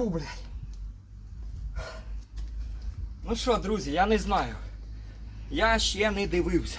Фу, блядь. Ну що, друзі, я не знаю. Я ще не дивився.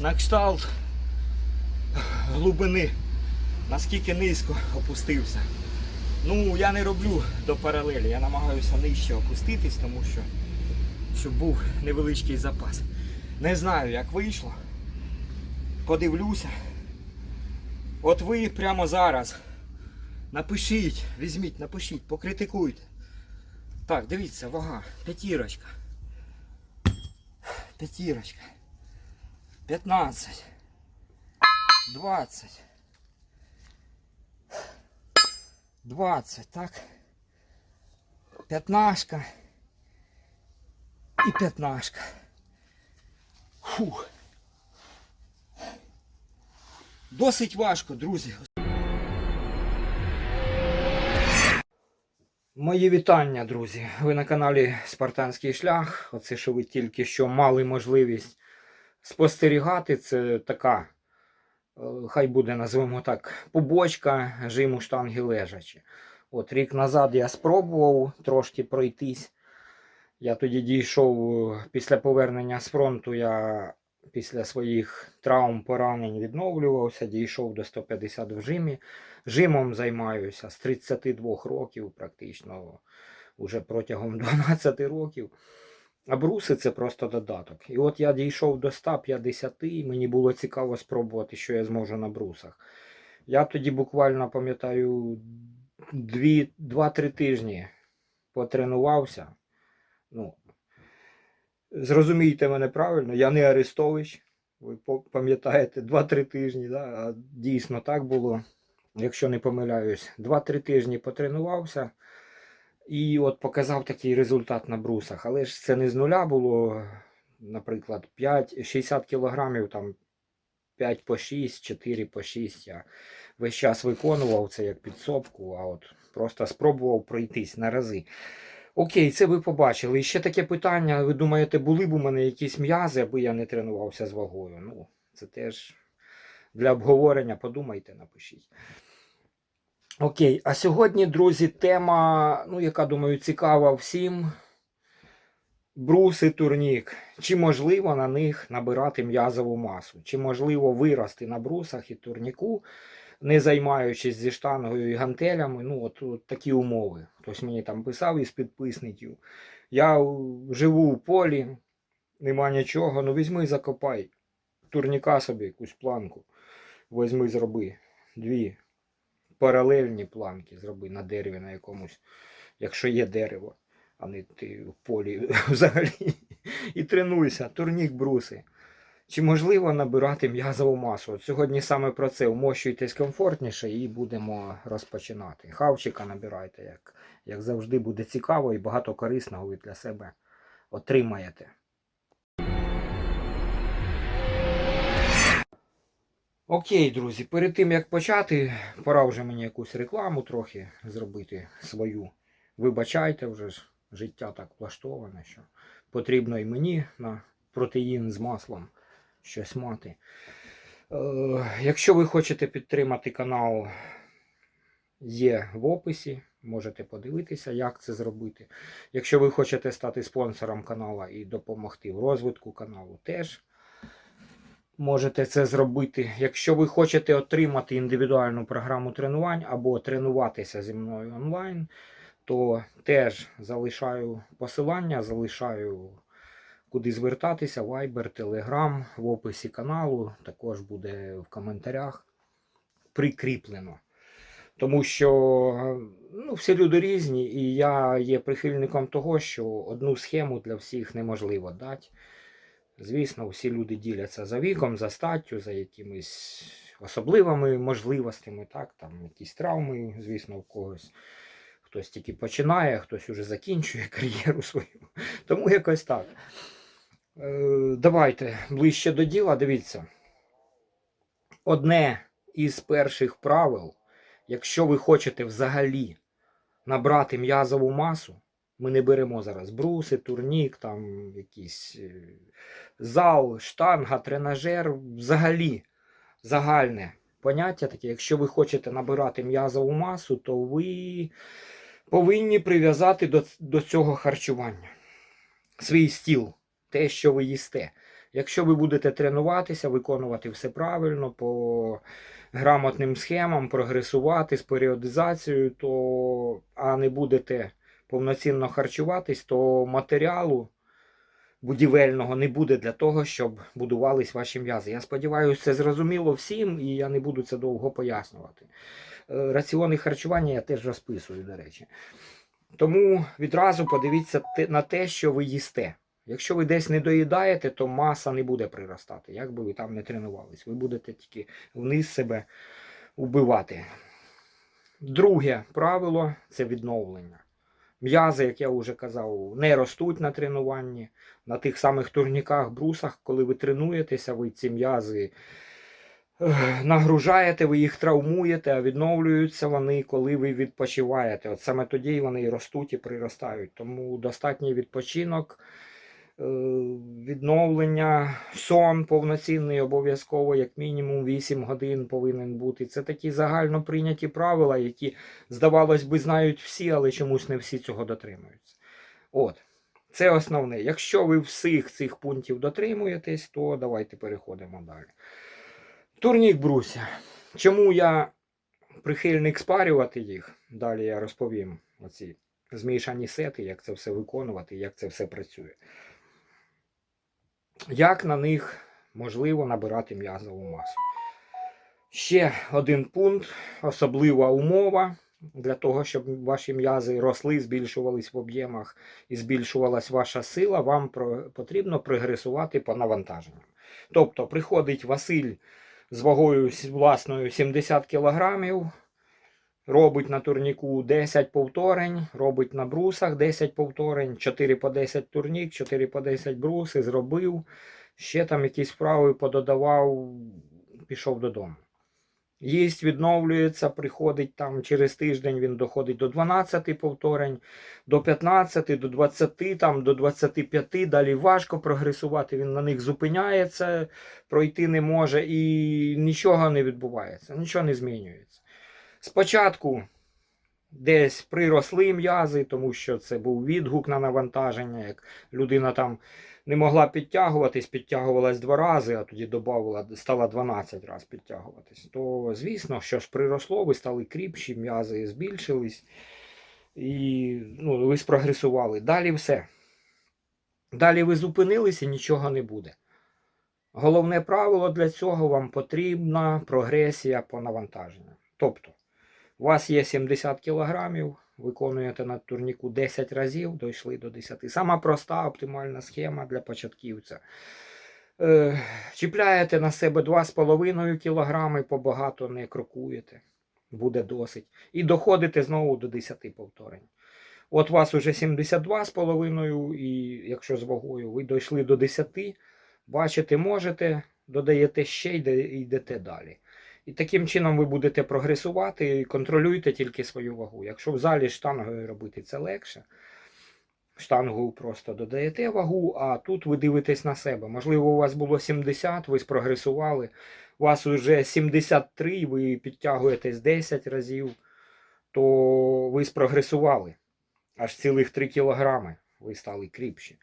На кшталт глибини. Наскільки низько опустився. Ну, я не роблю до паралелі, я намагаюся нижче опуститись, тому що щоб був невеличкий запас. Не знаю, як вийшло. Подивлюся. От ви прямо зараз напишіть, візьміть, напишіть, покритикуйте. Так, дивіться, вага, п'ятірочка. П'ятірочка. 15. 20. 20, так. П'ятнашка. І п'ятнашка. Фух. Досить важко, друзі. Мої вітання, друзі. Ви на каналі Спартанський шлях. Оце, що ви тільки що мали можливість спостерігати, це така, е, хай буде, назвемо так, побочка жиму штанги лежачі. От рік назад я спробував трошки пройтись. Я тоді дійшов е, після повернення з фронту, я після своїх травм, поранень відновлювався, дійшов до 150 в жимі. Жимом займаюся з 32 років, практично уже протягом 12 років. А бруси це просто додаток. І от я дійшов до 150, і мені було цікаво спробувати, що я зможу на брусах. Я тоді буквально пам'ятаю 2-3 тижні потренувався. Ну, зрозумійте мене правильно, я не Арестович. Ви пам'ятаєте, 2-3 тижні, да? а дійсно так було якщо не помиляюсь, 2-3 тижні потренувався і от показав такий результат на брусах. Але ж це не з нуля було, наприклад, 5, 60 кілограмів, там 5 по 6, 4 по 6. Я весь час виконував це як підсобку, а от просто спробував пройтись на рази. Окей, це ви побачили. І ще таке питання. Ви думаєте, були б у мене якісь м'язи, аби я не тренувався з вагою? Ну, це теж для обговорення. Подумайте, напишіть. Окей, а сьогодні, друзі, тема, ну, яка, думаю, цікава всім. Бруси турнік. Чи можливо на них набирати м'язову масу? Чи можливо вирости на брусах і турніку, не займаючись зі штангою і гантелями? Ну, от, от такі умови. Хтось мені там писав із підписників. Я живу в полі, нема нічого, ну візьми закопай. Турніка собі якусь планку. Возьми, зроби. Дві паралельні планки зроби на дереві на якомусь, якщо є дерево, а не ти в полі взагалі. І тренуйся, турнік бруси. Чи можливо набирати м'язову масу? От сьогодні саме про це вмощуйтесь комфортніше і будемо розпочинати. Хавчика набирайте, як, як завжди, буде цікаво і багато корисного ви для себе отримаєте. Окей, друзі, перед тим як почати, пора вже мені якусь рекламу трохи зробити свою. Вибачайте, вже ж життя так влаштоване, що потрібно і мені на протеїн з маслом щось мати. Е, якщо ви хочете підтримати канал, є в описі. Можете подивитися, як це зробити. Якщо ви хочете стати спонсором каналу і допомогти в розвитку каналу, теж можете це зробити. Якщо ви хочете отримати індивідуальну програму тренувань або тренуватися зі мною онлайн, то теж залишаю посилання, залишаю куди звертатися, Viber, Telegram в описі каналу, також буде в коментарях прикріплено. Тому що ну, всі люди різні, і я є прихильником того, що одну схему для всіх неможливо дати. Звісно, всі люди діляться за віком, за статтю, за якимись особливими можливостями, так, там якісь травми, звісно, в когось. Хтось тільки починає, хтось уже закінчує кар'єру свою. Тому якось так. Е, давайте ближче до діла. Дивіться. Одне із перших правил, якщо ви хочете взагалі набрати м'язову масу, ми не беремо зараз бруси, турнік, там якийсь е, зал, штанга, тренажер, взагалі загальне поняття таке. Якщо ви хочете набирати м'язову масу, то ви повинні прив'язати до, до цього харчування свій стіл, те, що ви їсте. Якщо ви будете тренуватися, виконувати все правильно по грамотним схемам, прогресувати з періодизацією, то а не будете повноцінно харчуватись, то матеріалу будівельного не буде для того, щоб будувались ваші м'язи. Я сподіваюся, це зрозуміло всім, і я не буду це довго пояснювати. Е, Раціони харчування я теж розписую, до речі. Тому відразу подивіться на те, що ви їсте. Якщо ви десь не доїдаєте, то маса не буде приростати, як би ви там не тренувались. Ви будете тільки вниз себе вбивати. Друге правило це відновлення. М'язи, як я вже казав, не ростуть на тренуванні. На тих самих турніках, брусах, коли ви тренуєтеся, ви ці м'язи нагружаєте, ви їх травмуєте, а відновлюються вони, коли ви відпочиваєте. От саме тоді вони і ростуть і приростають. Тому достатній відпочинок, відновлення, сон повноцінний обов'язково, як мінімум 8 годин повинен бути. Це такі загально прийняті правила, які, здавалось би, знають всі, але чомусь не всі цього дотримуються. От. Це основне. Якщо ви всіх цих пунктів дотримуєтесь, то давайте переходимо далі. Турнік бруся. Чому я прихильник спарювати їх? Далі я розповім оці змішані сети, як це все виконувати, як це все працює. Як на них можливо набирати м'язову масу? Ще один пункт, особлива умова для того, щоб ваші м'язи росли, збільшувались в об'ємах і збільшувалась ваша сила, вам потрібно прогресувати по навантаженням. Тобто приходить Василь з вагою власною 70 кг, робить на турніку 10 повторень, робить на брусах 10 повторень, 4 по 10 турнік, 4 по 10 бруси, зробив, ще там якісь вправи пододавав, пішов додому. Їсть, відновлюється, приходить там через тиждень, він доходить до 12 повторень, до 15, до 20, там, до 25, далі важко прогресувати, він на них зупиняється, пройти не може і нічого не відбувається, нічого не змінюється. Спочатку десь приросли м'язи, тому що це був відгук на навантаження, як людина там не могла підтягуватись, підтягувалась два рази, а тоді додавала, стала 12 разів підтягуватись. То, звісно, що ж приросло, ви стали кріпші, м'язи збільшились і ну, ви спрогресували. Далі все. Далі ви зупинилися нічого не буде. Головне правило для цього вам потрібна прогресія по навантаженню. Тобто, у вас є 70 кілограмів, виконуєте на турніку 10 разів, дійшли до 10. Сама проста оптимальна схема для початківця. Е, чіпляєте на себе 2,5 кг, побагато не крокуєте, буде досить. І доходите знову до 10 повторень. От у вас уже 72,5, і якщо з вагою ви дійшли до 10, бачите, можете, додаєте ще і йдете далі. І таким чином ви будете прогресувати і контролюйте тільки свою вагу. Якщо в залі штангою робити це легше, штангу просто додаєте вагу, а тут ви дивитесь на себе. Можливо, у вас було 70, ви спрогресували, у вас вже 73, ви підтягуєтесь 10 разів, то ви спрогресували аж цілих 3 кілограми, ви стали кріпші.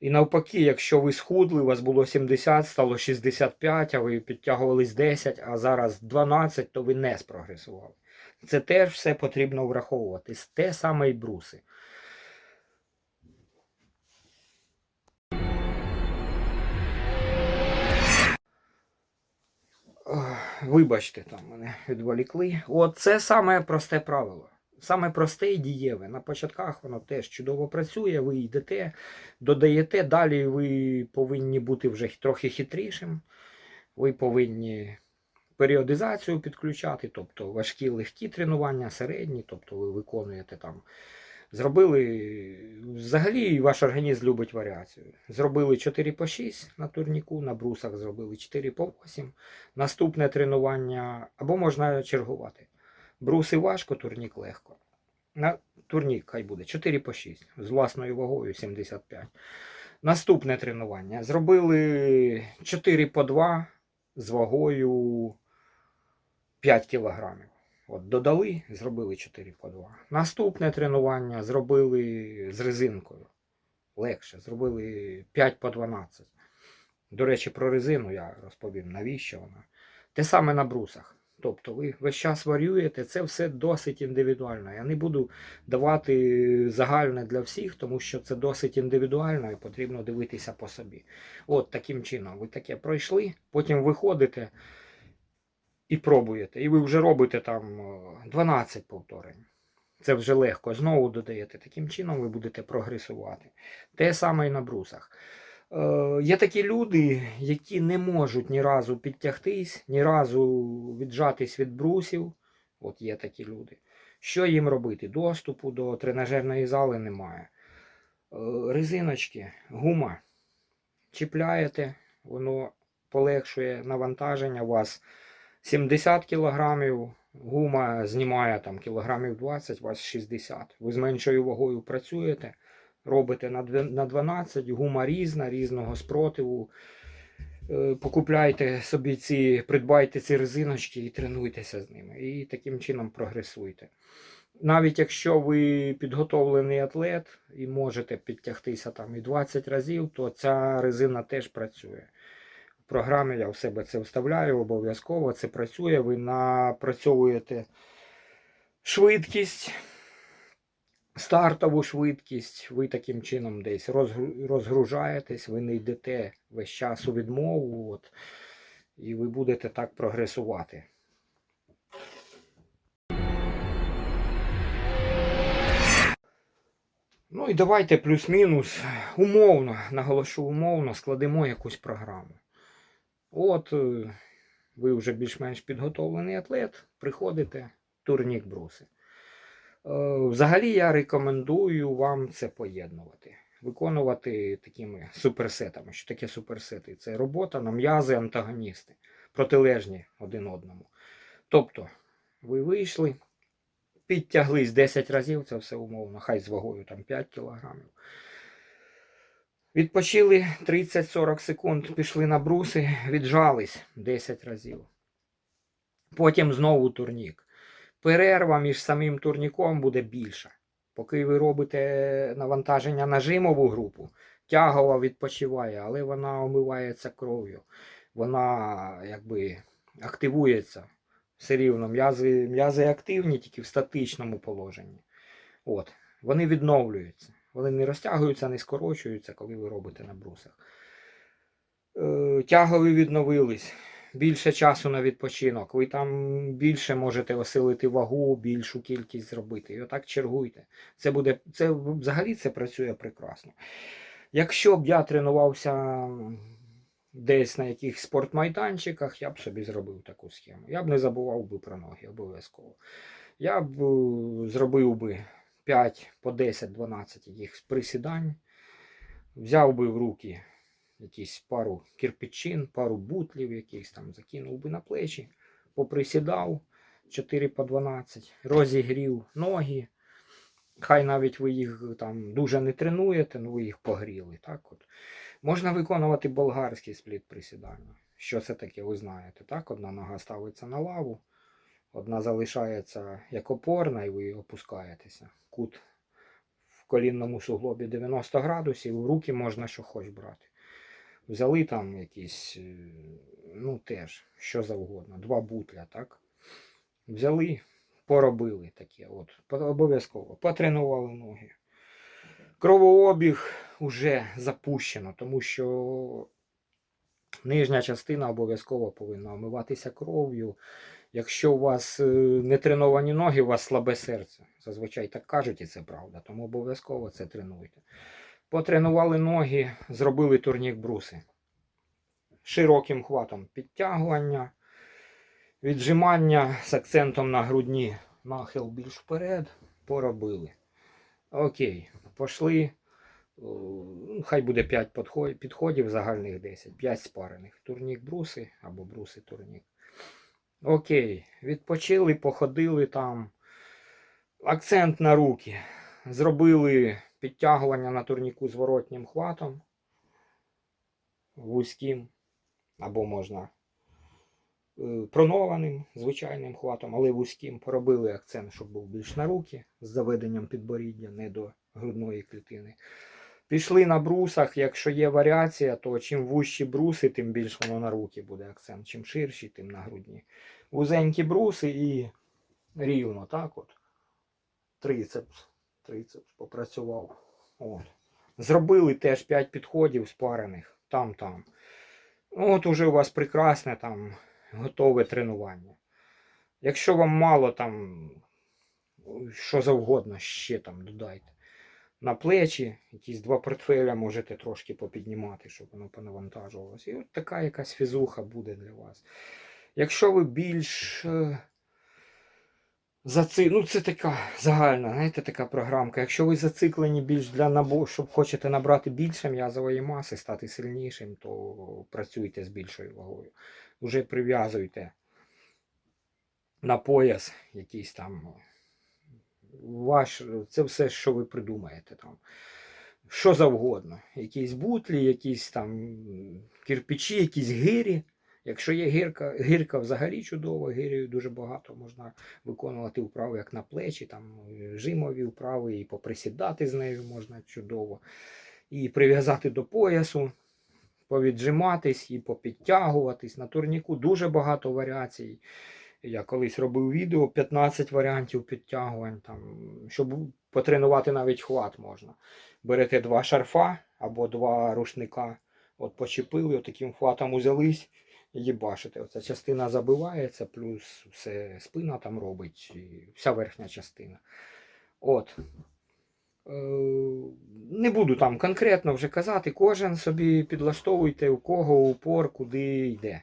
І навпаки, якщо ви схудли, у вас було 70, стало 65, а ви підтягувались 10, а зараз 12, то ви не спрогресували. Це теж все потрібно враховувати. Те саме і бруси. Вибачте, там мене відволікли. От це саме просте правило. Саме просте і дієве. На початках воно теж чудово працює, ви йдете, додаєте, далі ви повинні бути вже трохи хитрішим. Ви повинні періодизацію підключати, тобто важкі легкі тренування, середні, тобто ви виконуєте там. Зробили взагалі ваш організм любить варіацію. Зробили 4 по 6 на турніку, на брусах зробили 4 по 8. Наступне тренування або можна чергувати. Бруси важко, турнік легко. На турнік хай буде 4 по 6 з власною вагою 75. Наступне тренування. Зробили 4 по 2 з вагою 5 кілограмів. От додали, зробили 4 по 2. Наступне тренування зробили з резинкою. Легше. Зробили 5 по 12. До речі, про резину я розповім, навіщо вона. Те саме на брусах. Тобто ви весь час варюєте, це все досить індивідуально. Я не буду давати загальне для всіх, тому що це досить індивідуально і потрібно дивитися по собі. От таким чином, ви таке пройшли, потім виходите і пробуєте. І ви вже робите там е, 12 повторень. Це вже легко. Знову додаєте. Таким чином ви будете прогресувати. Те саме і на брусах. Е, є такі люди, які не можуть ні разу підтягтись, ні разу віджатись від брусів. От є такі люди. Що їм робити? Доступу до тренажерної зали немає. Е, резиночки, гума. Чіпляєте, воно полегшує навантаження. У вас 70 кілограмів, гума знімає там кілограмів 20, у вас 60. Ви з меншою вагою працюєте, робите на 12, гума різна, різного спротиву. Е, Покупляйте собі ці, придбайте ці резиночки і тренуйтеся з ними. І таким чином прогресуйте. Навіть якщо ви підготовлений атлет і можете підтягтися там і 20 разів, то ця резина теж працює. В програмі я в себе це вставляю обов'язково. Це працює. Ви напрацьовуєте швидкість, стартову швидкість. Ви таким чином десь розгружаєтесь, ви не йдете весь час у відмову. От, і ви будете так прогресувати. Ну і давайте плюс-мінус умовно, наголошу умовно, складемо якусь програму. От е, ви вже більш-менш підготовлений атлет, приходите, турнік бруси. Е, Взагалі я рекомендую вам це поєднувати. Виконувати такими суперсетами. Що таке суперсети? Це робота на м'язи антагоністи, протилежні один одному. Тобто, ви вийшли, підтяглись 10 разів, це все умовно, хай з вагою там 5 кілограмів. Відпочили 30-40 секунд, пішли на бруси, віджались 10 разів. Потім знову турнік. Перерва між самим турніком буде більша. Поки ви робите навантаження на жимову групу, тягова відпочиває, але вона омивається кров'ю. Вона якби активується все рівно. М'язи, м'язи активні тільки в статичному положенні. От. Вони відновлюються. Вони не розтягуються, не скорочуються, коли ви робите на брусах. Е, тягові відновились. Більше часу на відпочинок. Ви там більше можете осилити вагу, більшу кількість зробити. І отак чергуйте. Це буде, це взагалі це працює прекрасно. Якщо б я тренувався десь на якихось спортмайданчиках, я б собі зробив таку схему. Я б не забував би про ноги обов'язково. Я б е, зробив би 5 по 10-12 якихось присідань, взяв би в руки якісь пару кирпичин, пару бутлів якихось там, закинув би на плечі, поприсідав 4 по 12, розігрів ноги. Хай навіть ви їх там дуже не тренуєте, ну ви їх погріли. Так от. Можна виконувати болгарський спліт присідання. Що це таке, ви знаєте. Так? Одна нога ставиться на лаву, одна залишається як опорна, і ви опускаєтеся. Кут в колінному суглобі 90 градусів, в руки можна що хоч брати. Взяли там якісь, е, ну теж, що завгодно, два бутля, так? Взяли, поробили таке, от, обов'язково, потренували ноги. Кровообіг вже запущено, тому що нижня частина обов'язково повинна омиватися кров'ю. Якщо у вас е, не треновані ноги, у вас слабе серце. Зазвичай так кажуть, і це правда, тому обов'язково це тренуйте. Потренували ноги, зробили турнік бруси. Широким хватом підтягування, віджимання з акцентом на грудні, нахил більш вперед, поробили. Окей, пішли. Ну, Хай буде 5 підходів, загальних 10, 5 спарених. Турнік бруси або бруси турнік. Окей, відпочили, походили там. Акцент на руки. Зробили підтягування на турніку зворотнім хватом. Вузьким. Або можна е, пронованим, звичайним хватом, але вузьким. Поробили акцент, щоб був більш на руки, з заведенням підборіддя, не до грудної клітини. Пішли на брусах, якщо є варіація, то чим вужчі бруси, тим більш воно на руки буде акцент. Чим ширші, тим на грудні. Вузенькі бруси і рівно, так от. Трицепс. Трицепс попрацював. От. Зробили теж 5 підходів спарених. Там-там. От уже у вас прекрасне там готове тренування. Якщо вам мало там що завгодно, ще там додайте. На плечі, якісь два портфеля можете трошки попіднімати, щоб воно понавантажувалося. І от така якась фізуха буде для вас. Якщо ви більш е, заци... ну це така загальна, знаєте, така програмка. Якщо ви зациклені більш для набу, щоб хочете набрати більше м'язової маси, стати сильнішим, то працюйте з більшою вагою. Уже прив'язуйте на пояс якийсь там ваш, це все, що ви придумаєте там. Що завгодно. Якісь бутлі, якісь там кирпичі, якісь гирі. Якщо є гірка, гірка взагалі чудова, гирію дуже багато можна виконувати вправи, як на плечі, там жимові вправи, і поприсідати з нею можна чудово. І прив'язати до поясу, повіджиматись і попідтягуватись. На турніку дуже багато варіацій. Я колись робив відео 15 варіантів підтягувань, там, щоб потренувати навіть хват можна. Берете два шарфа або два рушника, от почепили, таким хватом узялись і їбашите. Оця частина забивається, плюс все спина там робить, і вся верхня частина. От. Е, Не буду там конкретно вже казати, кожен собі підлаштовуйте, у кого упор, куди йде.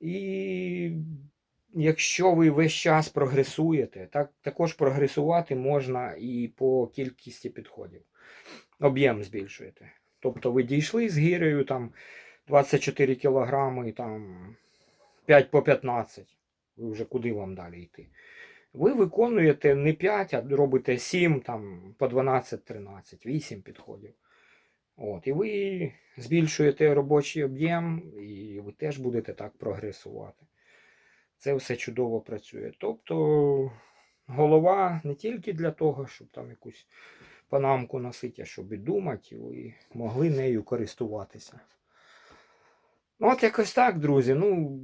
І якщо ви весь час прогресуєте, так, також прогресувати можна і по кількості підходів. Об'єм збільшуєте. Тобто ви дійшли з гірею там 24 кілограми, там 5 по 15. Ви вже куди вам далі йти? Ви виконуєте не 5, а робите 7, там, по 12-13, 8 підходів. От, і ви збільшуєте робочий об'єм, і ви теж будете так прогресувати. Це все чудово працює. Тобто голова не тільки для того, щоб там якусь панамку носити, а щоб і думати, і ви могли нею користуватися. Ну, от якось так, друзі. Ну,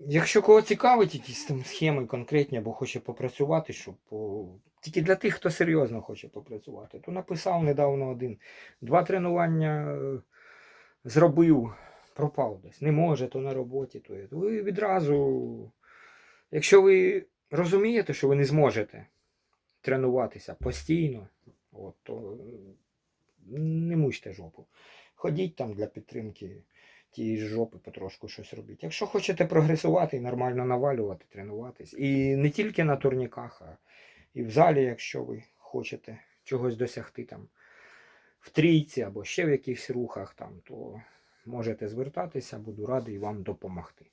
якщо кого цікавить якісь там схеми конкретні або хоче попрацювати, щоб по... тільки для тих, хто серйозно хоче попрацювати, то написав недавно один. Два тренування е, зробив, пропав десь. Не може, то на роботі, то є. Ви відразу, якщо ви розумієте, що ви не зможете тренуватися постійно, от, то не мучте жопу. Ходіть там для підтримки тієї жопи потрошку щось робіть. Якщо хочете прогресувати і нормально навалювати, тренуватись. І не тільки на турніках, а і в залі, якщо ви хочете чогось досягти там в трійці або ще в якихось рухах, там, то можете звертатися, буду радий вам допомогти.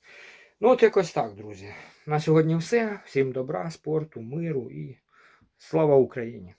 Ну, от якось так, друзі. На сьогодні все. Всім добра, спорту, миру і слава Україні!